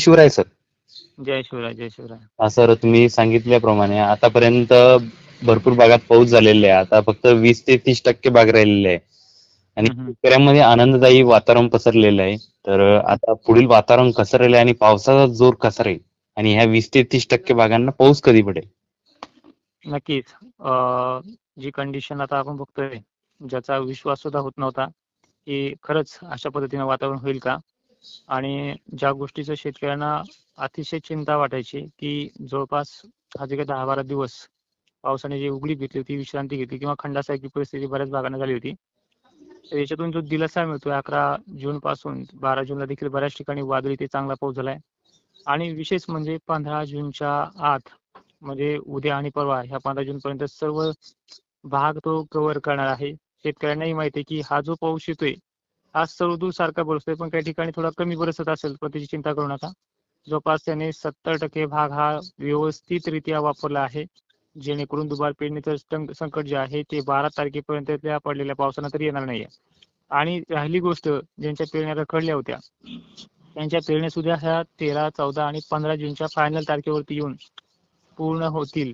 Shivray sir. जय शिवराय जय शिवराय हा सर तुम्ही सांगितल्याप्रमाणे आतापर्यंत भरपूर भागात पाऊस झालेला आहे. आता फक्त वीस ते तीस टक्के बाग राहिलेले आहे. आणि. शेतकऱ्यांमध्ये आनंददायी वातावरण पसरलेलं आहे. तर आता पुढील वातावरण कसं राहील आणि पावसाचा जोर कसा राहील? आणि ह्या वीस ते तीस टक्के भागांना पाऊस कधी पडेल? नक्कीच. जी कंडिशन आता आपण बघतोय ज्याचा विश्वास सुद्धा होत नव्हता की खरंच अशा पद्धतीनं वातावरण होईल का? आणि ज्या गोष्टीचं शेतकऱ्यांना अतिशय चिंता वाटायची की जवळपास हा जे काही दहा बारा दिवस पावसाने जी उघडी घेतली होती विश्रांती घेतली किंवा खंडासारखी परिस्थिती बऱ्याच भागांना झाली होती तर याच्यातून जो दिलासा मिळतोय अकरा जून पासून बारा जूनला देखील बऱ्याच ठिकाणी वादळी ते चांगला पाऊस झालाय. आणि विशेष म्हणजे पंधरा जूनच्या आत म्हणजे उद्या आणि परवा ह्या पंधरा जून पर्यंत सर्व भाग तो कव्हर करणार आहे. शेतकऱ्यांनाही माहिती आहे की हा जो पाऊस येतोय आज सर्वदूर सारखा बरसतोय पण काही ठिकाणी थोडा कमी बरसत असेल पण त्याची चिंता करू नका. जवळपास त्याने सत्तर टक्के भाग हा व्यवस्थितरित्या वापरला आहे. जेणेकरून दुबार पेरणीचं संकट जे आहे ते बारा तारखेपर्यंत त्या पडलेल्या पावसानं तरी येणार नाहीये. आणि राहिली गोष्ट ज्यांच्या पेरण्या रखडल्या होत्या त्यांच्या पेरण्या सुद्धा ह्या तेरा चौदा आणि पंधरा जूनच्या फायनल तारखेवरती येऊन पूर्ण होतील.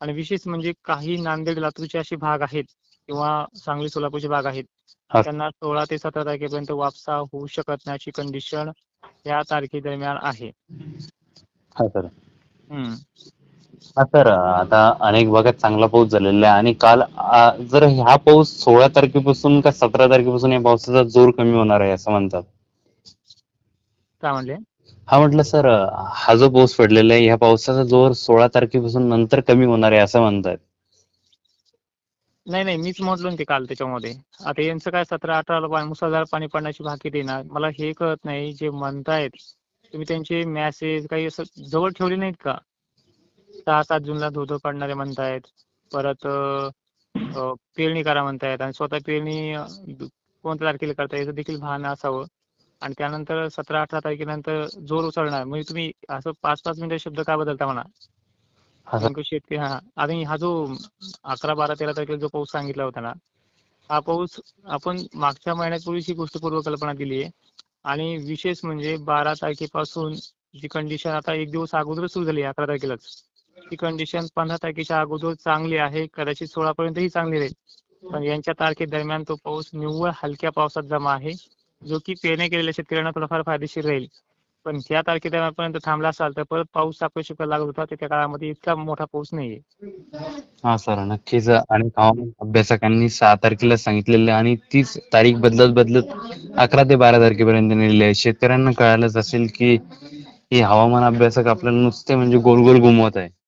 आणि विशेष म्हणजे काही नांदेड लातूरचे असे भाग आहेत किंवा सांगली सोलापूरचे भाग आहेत. त्यांना सोळा ते सतरा तारखेपर्यंत वापसा होऊ शकत नाही अशी कंडिशन या तारखेदरम्यान आहे. हा सर. हा सर आता अनेक भागात चांगला पाऊस झालेला आहे आणि काल आ, जर हा पाऊस सोळा तारखेपासून का सतरा तारखेपासून या पावसाचा जोर कमी होणार आहे असं म्हणतात? काय म्हणले? हा म्हटलं सर हा जो पाऊस पडलेला आहे ह्या पावसाचा जोर सोळा तारखेपासून नंतर कमी होणार आहे असं म्हणतात. नाही नाही मीच म्हटलो ना ते काल त्याच्यामध्ये. आता यांचं काय सतरा अठराला पाणी मुसळधार पाणी पडण्याची भाकी देणार मला हे कळत नाही जे म्हणतायत तुम्ही त्यांचे मॅसेज काही असं जवळ ठेवले नाहीत का? सहा सात जूनला धोधो काढणारे म्हणतायत परत पेरणी करा म्हणतायत आणि स्वतः पेरणी कोणत्या तारखेला करता याचं देखील भान असावं. आणि त्यानंतर सतरा अठरा तारखेनंतर जोर उसळणार म्हणजे तुम्ही असं पाच पाच मिनिटं शब्द का बदलता म्हणा? शेतकरी हा. आणि हा जो अकरा बारा तेरा तारखेला जो पाऊस सांगितला होता ना हा पाऊस आपण मागच्या महिन्यापूर्वीच ही गोष्ट पूर्वकल्पना दिली आहे आणि विशेष म्हणजे बारा तारखेपासून जी कंडिशन आता एक दिवस अगोदर सुरू झाली अकरा तारखेलाच. ती कंडिशन पंधरा तारखेच्या अगोदर चांगली आहे कदाचित सोळा पर्यंत ही चांगली राहील. पण यांच्या तारखेदरम्यान तो पाऊस निव्वळ हलक्या पावसात जमा आहे जो की पेरणी केलेल्या शेतकऱ्यांना थोडाफार फायदेशीर राहील. पण त्या तारखेपर्यंत थांबला असाल तर परत पाऊस अपेक्षित लागत होता त्या काळामध्ये इतका मोठा पाऊस नाहीये. हा सर नक्कीच. आणि हवामान अभ्यासकांनी सहा तारखेला सांगितलेलं आहे आणि तीच तारीख बदलत बदलत अकरा ते बारा तारखेपर्यंत नेलेली आहे. शेतकऱ्यांना कळालंच असेल की हे हवामान अभ्यासक आपल्याला नुसते म्हणजे गोल गोल घुमवत आहे.